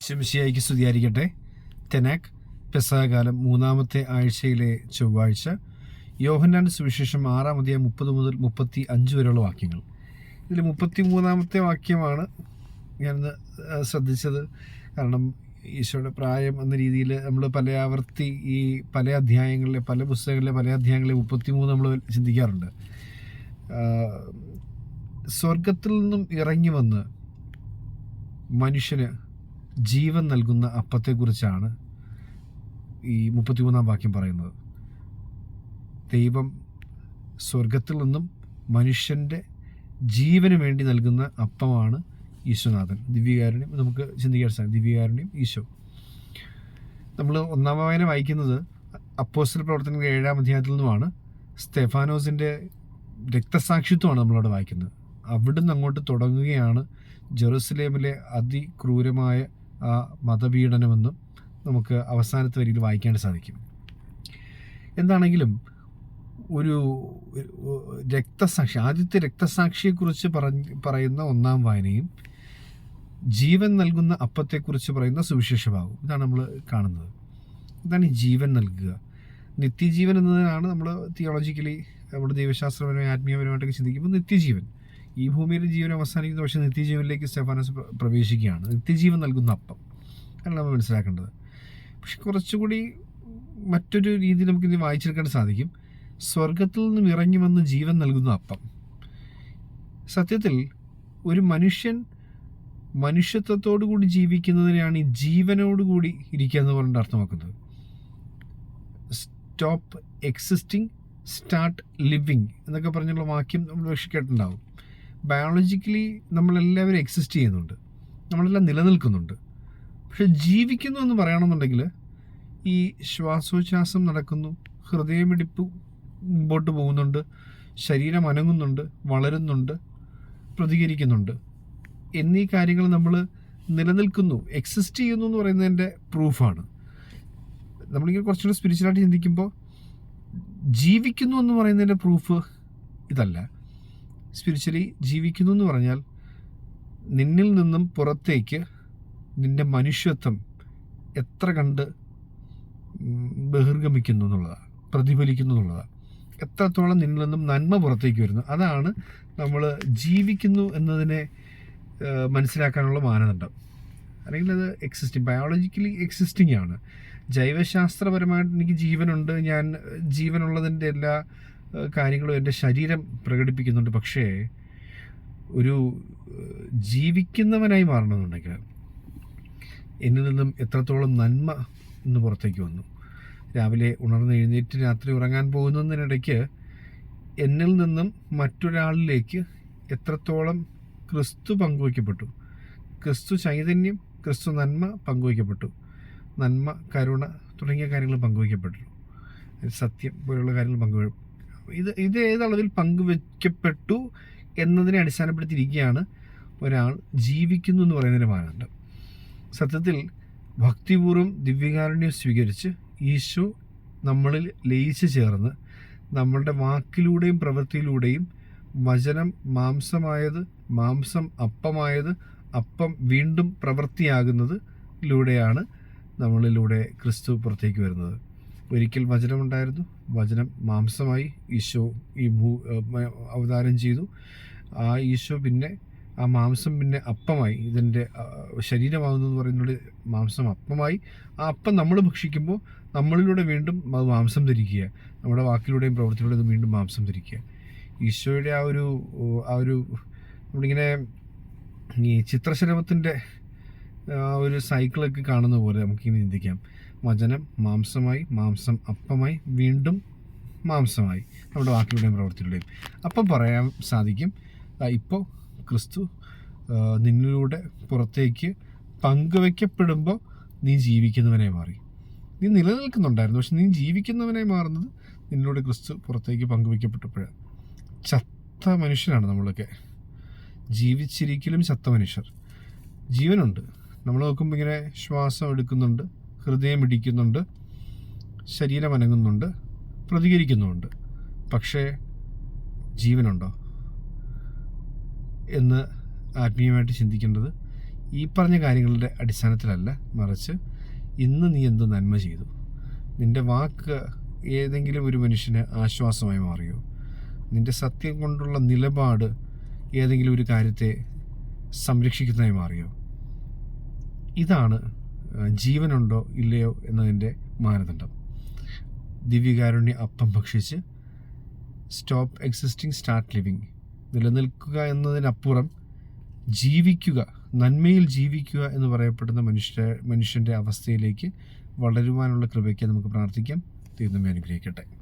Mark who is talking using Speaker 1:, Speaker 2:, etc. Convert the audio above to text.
Speaker 1: ശംശിയായിക്ക് സ്തുതിയായിരിക്കട്ടെ. തെനാക് പെസാകാലം മൂന്നാമത്തെ ആഴ്ചയിലെ ചൊവ്വാഴ്ച. യോഹന്നാന്റെ സുവിശേഷം ആറാം അധ്യായം മുപ്പത് മുതൽ മുപ്പത്തി അഞ്ച് വരെയുള്ള വാക്യങ്ങൾ. ഇതിൽ മുപ്പത്തി മൂന്നാമത്തെ വാക്യമാണ് ഞാനൊന്ന് ശ്രദ്ധിച്ചത്. കാരണം ഈശോയുടെ പ്രായം എന്ന രീതിയിൽ നമ്മൾ പല ആവർത്തി ഈ പല അധ്യായങ്ങളിലെ പല പുസ്തകങ്ങളിലെ പല അധ്യായങ്ങളിലെ മുപ്പത്തി മൂന്ന് നമ്മൾ ചിന്തിക്കാറുണ്ട്. സ്വർഗത്തിൽ നിന്നും ഇറങ്ങി വന്ന് മനുഷ്യന് ജീവൻ നൽകുന്ന അപ്പത്തെക്കുറിച്ചാണ് ഈ മുപ്പത്തിമൂന്നാം വാക്യം പറയുന്നത്. ദൈവം സ്വർഗത്തിൽ നിന്നും മനുഷ്യന്റെ ജീവന് വേണ്ടി നൽകുന്ന അപ്പമാണ് ഈശോനാഥൻ ദിവ്യകാരുണ്യം നമുക്ക് ചിന്തിക്കാൻ സാധിക്കും. ദിവ്യകാരുണ്യം ഈശോ. നമ്മൾ ഒന്നാം വായന വായിക്കുന്നത് അപ്പോസ്റ്റൽ പ്രവർത്തനങ്ങൾ ഏഴാം അധ്യായത്തിൽ നിന്നുമാണ്. സ്തെഫാനോസിന്റെ രക്തസാക്ഷിത്വമാണ് നമ്മളവിടെ വായിക്കുന്നത്. അവിടുന്ന് അങ്ങോട്ട് തുടങ്ങുകയാണ് ജെറുസലേമിലെ അതിക്രൂരമായ മതപീഡനമെന്നും നമുക്ക് അവസാനത്തെ വരിയിൽ വായിക്കാൻ സാധിക്കും. എന്താണെങ്കിലും ഒരു രക്തസാക്ഷി ആദ്യത്തെ രക്തസാക്ഷിയെക്കുറിച്ച് പറഞ്ഞ് പറയുന്ന ഒന്നാം വായനയും ജീവൻ നൽകുന്ന അപ്പത്തെക്കുറിച്ച് പറയുന്ന സുവിശേഷഭാവം ഇതാണ് നമ്മൾ കാണുന്നത്. ഇതാണ് ഈ ജീവൻ നൽകുക. നിത്യജീവൻ എന്നതിനാണ് നമ്മൾ തിയോളജിക്കലി നമ്മുടെ ദൈവശാസ്ത്രപരമായി ആത്മീയപരമായിട്ടൊക്കെ ചിന്തിക്കുമ്പോൾ നിത്യജീവൻ. ഈ ഭൂമിയിൽ ജീവൻ അവസാനിക്കുന്ന പക്ഷേ നിത്യജീവനിലേക്ക് സ്റ്റെഫാനസ് പ്ര- പ്രവേശിക്കുകയാണ്. നിത്യജീവൻ നൽകുന്ന അപ്പം. ആണ് നമ്മൾ മനസ്സിലാക്കേണ്ടത്. പക്ഷെ കുറച്ചുകൂടി മറ്റൊരു രീതിയിൽ നമുക്കിത് വായിച്ചെടുക്കാൻ സാധിക്കും. സ്വർഗത്തിൽ നിന്നും ഇറങ്ങി വന്ന് ജീവൻ നൽകുന്ന അപ്പം. സത്യത്തിൽ ഒരു മനുഷ്യൻ മനുഷ്യത്വത്തോടു കൂടി ജീവിക്കുന്നതിനെയാണ് ഈ ജീവനോടുകൂടി ഇരിക്കുക എന്ന് പറഞ്ഞിട്ട് അർത്ഥമാക്കുന്നത്. സ്റ്റോപ്പ് എക്സിസ്റ്റിംഗ് സ്റ്റാർട്ട് ലിവിങ് എന്നൊക്കെ പറഞ്ഞുള്ള വാക്യം നമ്മൾ പക്ഷേ കേട്ടിട്ടുണ്ടാവും. ബയോളജിക്കലി നമ്മളെല്ലാവരും എക്സിസ്റ്റ് ചെയ്യുന്നുണ്ട്. നമ്മളെല്ലാം നിലനിൽക്കുന്നുണ്ട്. പക്ഷെ ജീവിക്കുന്നു എന്ന് പറയണമെന്നുണ്ടെങ്കിൽ ഈ ശ്വാസോച്ഛ്വാസം നടക്കുന്നു ഹൃദയമിടിപ്പ് മുമ്പോട്ട് പോകുന്നുണ്ട് ശരീരം അനങ്ങുന്നുണ്ട് വളരുന്നുണ്ട് പ്രതികരിക്കുന്നുണ്ട്. എന്നീ കാര്യങ്ങൾ നമ്മൾ നിലനിൽക്കുന്നു എക്സിസ്റ്റ് ചെയ്യുന്നു എന്ന് പറയുന്നതിന്റെ പ്രൂഫാണ് നമ്മളിങ്ങനെ കുറച്ചുകൂടി സ്പിരിച്വലായിട്ട് ചിന്തിക്കുമ്പോൾ ജീവിക്കുന്നു എന്ന് പറയുന്നതിന്റെ പ്രൂഫ് ഇതല്ല. സ്പിരിച്വലി ജീവിക്കുന്നു എന്ന് പറഞ്ഞാൽ നിന്നിൽ നിന്നും പുറത്തേക്ക് നിന്റെ മനുഷ്യത്വം എത്ര കണ്ട് ബഹിർഗമിക്കുന്നു എന്നുള്ളതാണ് പ്രതിഫലിക്കുന്നു എന്നുള്ളതാണ്. എത്രത്തോളം നിന്നിൽ നിന്നും നന്മ പുറത്തേക്ക് വരുന്നു അതാണ് നമ്മൾ ജീവിക്കുന്നു എന്നതിനെ മനസ്സിലാക്കാനുള്ള മാനദണ്ഡം. അല്ലെങ്കിൽ അത് എക്സിസ്റ്റിംഗ് ബയോളജിക്കലി എക്സിസ്റ്റിംഗ് ആണ്. ജൈവശാസ്ത്രപരമായിട്ട് എനിക്ക് ജീവനുണ്ട് ഞാൻ ജീവനുള്ളതിന്റെ എല്ലാ കാര്യങ്ങളും എന്റെ ശരീരം പ്രകടിപ്പിക്കുന്നുണ്ട്. പക്ഷേ ഒരു ജീവിക്കുന്നവനായി മാറണമെന്നുണ്ടെങ്കിൽ എന്നിൽ നിന്നും എത്രത്തോളം നന്മ ഇന്ന് പുറത്തേക്ക് വന്നു. രാവിലെ ഉണർന്ന് എഴുന്നേറ്റ് രാത്രി ഉറങ്ങാൻ പോകുന്നതിനിടയ്ക്ക് എന്നിൽ നിന്നും മറ്റൊരാളിലേക്ക് എത്രത്തോളം ക്രിസ്തു പങ്കുവയ്ക്കപ്പെട്ടു. ക്രിസ്തു ചൈതന്യം ക്രിസ്തു നന്മ പങ്കുവയ്ക്കപ്പെട്ടു. നന്മ കരുണ തുടങ്ങിയ കാര്യങ്ങൾ പങ്കുവയ്ക്കപ്പെട്ടു. സത്യം പോലുള്ള കാര്യങ്ങൾ പങ്കു ഇത് ഇത് ഏതളവിൽ പങ്കുവയ്ക്കപ്പെട്ടു എന്നതിനെ അടിസ്ഥാനപ്പെടുത്തിയിരിക്കുകയാണ് ഒരാൾ ജീവിക്കുന്നു എന്ന് പറയുന്നതിന് മാനദണ്ഡം. സത്യത്തിൽ ഭക്തിപൂർവം ദിവ്യകാരുണ്യം സ്വീകരിച്ച് ഈശോ നമ്മളിൽ ലയിച്ചു ചേർന്ന് നമ്മളുടെ വാക്കിലൂടെയും പ്രവൃത്തിയിലൂടെയും വചനം മാംസമായത് മാംസം അപ്പമായത് അപ്പം വീണ്ടും പ്രവൃത്തിയാകുന്നതിലൂടെയാണ് നമ്മളിലൂടെ ക്രിസ്തു പുറത്തേക്ക് വരുന്നത്. ഒരിക്കൽ വചനമുണ്ടായിരുന്നു? വചനം മാംസമായി ഈശോ ഈ ഭൂ അവതാരം ചെയ്തു. ആ ഈശോ പിന്നെ ആ മാംസം പിന്നെ അപ്പമായി. ഇതിന്റെ ശരീരമാകുന്നു എന്ന് പറയുന്നത് മാംസം അപ്പമായി. ആ അപ്പം നമ്മൾ ഭക്ഷിക്കുമ്പോൾ നമ്മളിലൂടെ വീണ്ടും അത് മാംസം ധരിക്കുക. നമ്മുടെ വാക്കിലൂടെയും പ്രവൃത്തിയിലൂടെയും വീണ്ടും മാംസം ധരിക്കുക. ഈശോയുടെ ആ ഒരു ആ ഒരു നമ്മളിങ്ങനെ ഈ ചിത്രശലഭത്തിന്റെ ആ ഒരു സൈക്കിളൊക്കെ കാണുന്ന പോലെ നമുക്കിങ്ങനെ ചിന്തിക്കാം. വചനം മാംസമായി മാംസം അപ്പമായി വീണ്ടും മാംസമായി. നമ്മുടെ വാക്കിലൂടെയും പ്രവൃത്തിയിലൂടെയും അപ്പം പറയാൻ സാധിക്കും ഇപ്പോൾ ക്രിസ്തു നിന്നിലൂടെ പുറത്തേക്ക് പങ്കുവയ്ക്കപ്പെടുമ്പോൾ നീ ജീവിക്കുന്നവനെ മാറി. നീ നിലനിൽക്കുന്നുണ്ടായിരുന്നു പക്ഷെ നീ ജീവിക്കുന്നവനെ മാറുന്നത് നിന്നിലൂടെ ക്രിസ്തു പുറത്തേക്ക് പങ്കുവയ്ക്കപ്പെട്ടപ്പോഴാണ് ചത്ത മനുഷ്യരാണ് നമ്മളൊക്കെ. ജീവിച്ചിരിക്കലും ചത്ത മനുഷ്യർ. ജീവനുണ്ട്. നമ്മൾ നോക്കുമ്പോൾ ഇങ്ങനെ ശ്വാസം എടുക്കുന്നുണ്ട്. ഹൃദയം ഇടിക്കുന്നുണ്ട് ശരീരം അനങ്ങുന്നുണ്ട് പ്രതികരിക്കുന്നുമുണ്ട്. പക്ഷേ ജീവനുണ്ടോ? എന്ന് ആത്മീയമായിട്ട് ചിന്തിക്കേണ്ടത് ഈ പറഞ്ഞ കാര്യങ്ങളുടെ അടിസ്ഥാനത്തിലല്ല. മറിച്ച് ഇന്ന് നീ എന്ത് നന്മ ചെയ്തു? നിന്റെ വാക്ക് ഏതെങ്കിലും ഒരു മനുഷ്യന് ആശ്വാസമായി മാറിയോ? നിന്റെ സത്യം കൊണ്ടുള്ള നിലപാട് ഏതെങ്കിലും ഒരു കാര്യത്തെ സംരക്ഷിക്കുന്നതായി മാറിയോ? ഇതാണ് ജീവനുണ്ടോ ഇല്ലയോ എന്നതിന്റെ മാനദണ്ഡം. ദിവ്യകാരുണ്യ അപ്പം ഭക്ഷിച്ച് സ്റ്റോപ്പ് എക്സിസ്റ്റിംഗ് സ്റ്റാർട്ട് ലിവിങ് നിലനിൽക്കുക എന്നതിനപ്പുറം ജീവിക്കുക നന്മയിൽ ജീവിക്കുക എന്ന് പറയപ്പെടുന്ന മനുഷ്യ മനുഷ്യന്റെ അവസ്ഥയിലേക്ക് വളരുവാനുള്ള കൃപയ്ക്ക് നമുക്ക് പ്രാർത്ഥിക്കാം. ദൈവം അനുഗ്രഹിക്കട്ടെ.